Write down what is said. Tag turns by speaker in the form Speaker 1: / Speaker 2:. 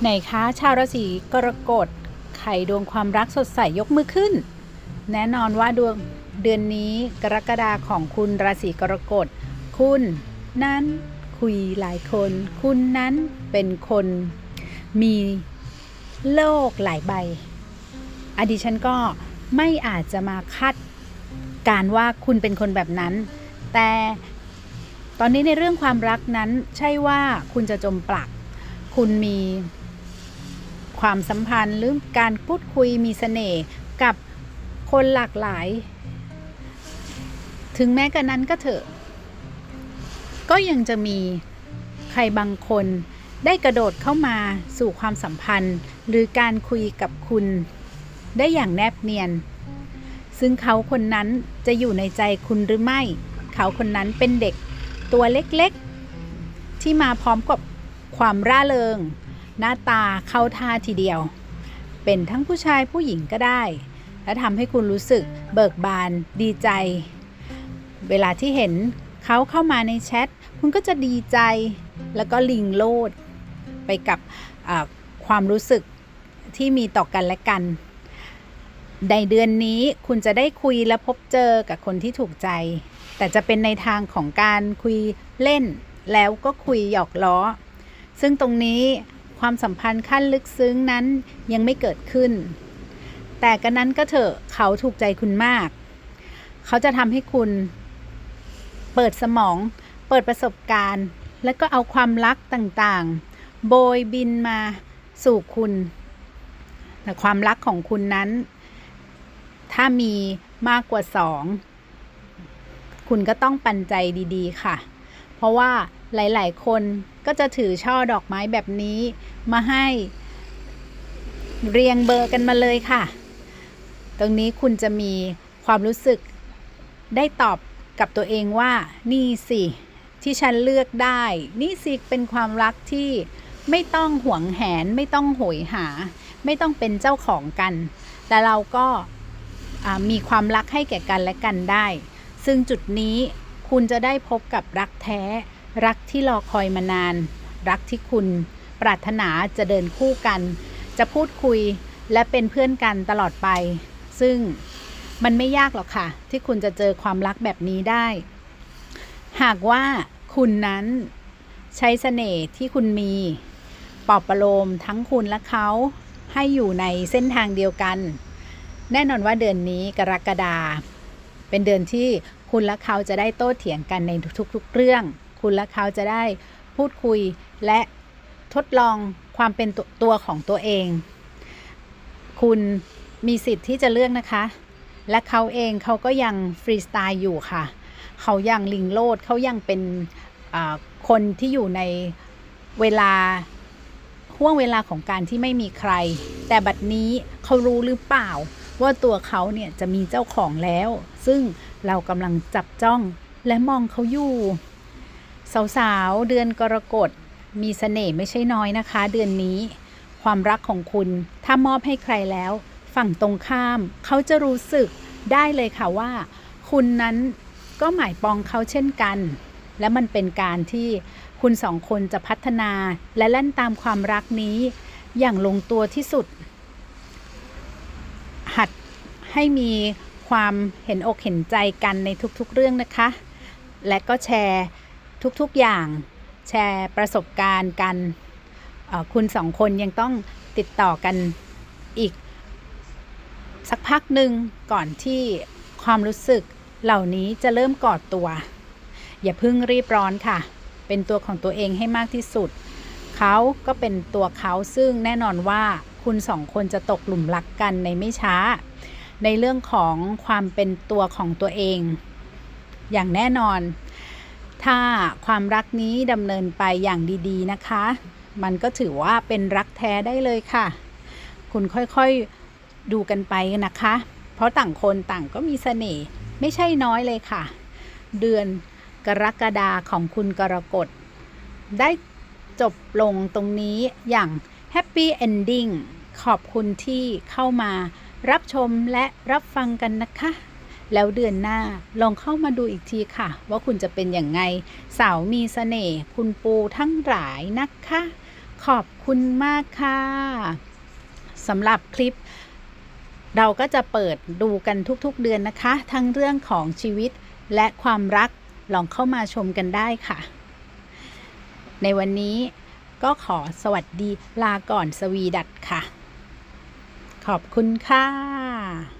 Speaker 1: ไหนคะชาวราศีกรกฎไขดวงความรักสดใสยกมือขึ้น แน่นอนว่าดวงเดือนนี้กรกฎาของคุณราศีกรกฎคุณนั้นคุยหลายคน คุณนั้นเป็นคนมีโลกหลายใบ อดีฉันก็ไม่อาจจะมาคาดการว่าคุณเป็นคนแบบนั้น แต่ตอนนี้ในเรื่องความรักนั้นใช่ว่าคุณจะจมปลัก คุณมีความสัมพันธ์หรือการพูดคุยมีเสน่ห์กับคนหลากหลาย ถึงแม้กระนั้นก็เถอะ ก็ยังจะมีใครบางคนได้กระโดดเข้ามาสู่ความสัมพันธ์ หรือการคุยกับคุณได้อย่างแนบเนียน ซึ่งเขาคนนั้นจะอยู่ในใจคุณหรือไม่ เขาคนนั้นเป็นเด็กตัวเล็กๆ ที่มาพร้อมกับ ความร่าเริง หน้าตาเข้าท่าทีเดียว เป็นทั้งผู้ชายผู้หญิงก็ได้ และทำให้คุณรู้สึกเบิกบานดีใจ เวลาที่เห็นเขาเข้ามาในแชท คุณก็จะดีใจ แล้วก็ลิงโลด ไปกับความรู้สึกที่มีต่อกันและกัน ในเดือนนี้คุณจะได้คุยและพบเจอกับคนที่ถูกใจ แต่จะเป็นในทางของการคุยเล่นแล้วก็คุยหยอกล้อ ซึ่งตรงนี้ความสัมพันธ์ขั้นลึกซึ้งนั้นยังไม่เกิดขึ้น แต่กันนั้นก็เถอะเขาถูกใจคุณมาก เขาจะทำให้คุณเปิดสมอง เปิดประสบการณ์ แล้วก็เอาความรักต่างๆ โบยบินมาสู่คุณ แต่ความรักของคุณนั้น ถ้ามีมากกว่าสอง คุณก็ต้องปันใจดีๆค่ะ เพราะว่า หลาย ๆ คนก็จะถือช่อดอกไม้แบบนี้มาให้เรียงเบอร์กันมาเลยค่ะ ตรงนี้คุณจะมีความรู้สึกได้ตอบกับตัวเองว่า นี่สิที่ฉันเลือกได้ นี่สิเป็นความรักที่ไม่ต้องหวงแหน ไม่ต้องโหยหา ไม่ต้องเป็นเจ้าของกัน แต่เราก็มีความรักให้แก่กันและกันได้ ซึ่งจุดนี้คุณจะได้พบกับรักแท้ รักที่รอคอยมานาน รักที่คุณปรารถนาจะเดินคู่กัน จะพูดคุยและเป็นเพื่อนกันตลอดไป ซึ่งมันไม่ยากหรอกค่ะ ที่คุณจะเจอความรักแบบนี้ได้ หากว่าคุณนั้นใช้เสน่ห์ที่คุณมีปอบประโลมทั้งคุณและเขาให้อยู่ในเส้นทางเดียวกัน แน่นอนว่าเดือนนี้กรกฎาเป็นเดือนที่คุณและเขาจะได้โต้เถียงกันในทุกๆเรื่อง คุณและเขาจะได้พูดคุยและทดลองความเป็นตัวตัวของตัวเอง คุณมีสิทธิ์ที่จะเลือกนะคะ และเขาเองเขาก็ยังฟรีสไตล์อยู่ค่ะ เขายังลิงโลดเขายังเป็นคนที่อยู่ในเวลาห่วงเวลาของการที่ไม่มีใคร แต่บัดนี้เขารู้หรือเปล่า ว่าตัวเขาเนี่ยจะมีเจ้าของแล้ว ซึ่งเรากำลังจับจ้องและมองเขาอยู่ สาวๆ เดือนกรกฎมีเสน่ห์ไม่ใช่น้อยนะคะ เดือนนี้ ความรักของคุณถ้ามอบให้ใครแล้ว ฝั่งตรงข้าม เขาจะรู้สึกได้เลยค่ะว่า คุณนั้นก็หมายปองเขาเช่นกัน และมันเป็นการที่คุณสองคนจะพัฒนาและเล่นตามความรักนี้ อย่างลงตัวที่สุด หัดให้มีความเห็นอกเห็นใจกันในทุกๆเรื่องนะคะ และก็แชร์ ทุกๆอย่างแชร์ประสบการณ์กันคุณสองคนยังต้องติดต่อกันอีก สักพักหนึ่งก่อนที่ความรู้สึกเหล่านี้จะเริ่มกอดตัว อย่าเพิ่งรีบร้อนค่ะ เป็นตัวของตัวเองให้มากที่สุด เขาก็เป็นตัวเขาซึ่งแน่นอนว่าคุณสองคนจะตกหลุมรักกันในไม่ช้า ในเรื่องของความเป็นตัวของตัวเอง อย่างแน่นอน ถ้าความรักนี้ดำเนินไปอย่างดีๆนะคะ มันก็ถือว่าเป็นรักแท้ได้เลยค่ะ คุณค่อยๆดูกันไปนะคะ เพราะต่างคนต่างก็มีเสน่ห์ไม่ใช่น้อยเลยค่ะ เดือนกรกฎาของคุณกรกฎได้จบลงตรงนี้อย่างแฮปปี้เอนดิ้งขอบคุณที่เข้ามารับชมและรับฟังกันนะคะ แล้วเดือนหน้าลองเข้ามาดูอีกทีค่ะ ว่าคุณจะเป็นอย่างไง สาวมีเสน่ห์คุณปูทั้งหลายนะคะ ขอบคุณมากค่ะสำหรับคลิป เราก็จะเปิดดูกันทุกๆเดือนนะคะ ทั้งเรื่องของชีวิตและความรักลองเข้ามาชมกันได้ค่ะ ในวันนี้ก็ขอสวัสดีลาก่อนสวีดัตค่ะ ขอบคุณค่ะ